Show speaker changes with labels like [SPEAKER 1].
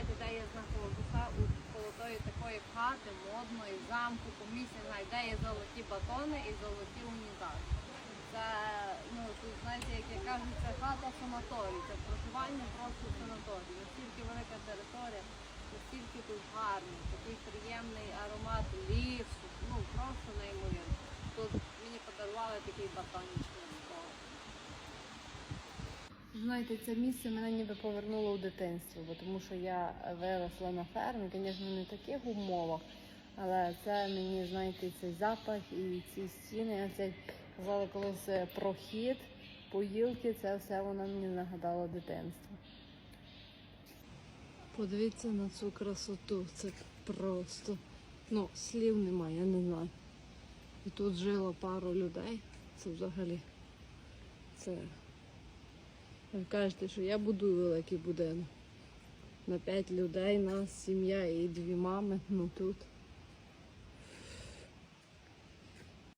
[SPEAKER 1] знаєте, де я знаходжуся у колотої такої хати, модної, замку, помісяна, де є золоті батони і золоті унітази. Це, ну, тут, знаєте, як я кажу, це хата санаторій, це проживання просто санаторій. Настільки велика територія, настільки тут гарно, такий приємний аромат лісу, ну просто неймовірно. Тут мені подарували такий батончик. Знаєте, це місце мене ніби повернуло в дитинство, бо тому що я виросла на фермі, звісно, не в таких умовах, але це мені, знаєте, цей запах і ці стіни, цей казали колись е, прохід, поїлки, це все воно мені нагадало дитинство. Подивіться на цю красоту, це просто, ну, слів немає, я не знаю. І тут жило пару людей, це взагалі, це ви кажете, що я будую великий будинок. На п'ять людей, нас, сім'я і дві мами. Ну тут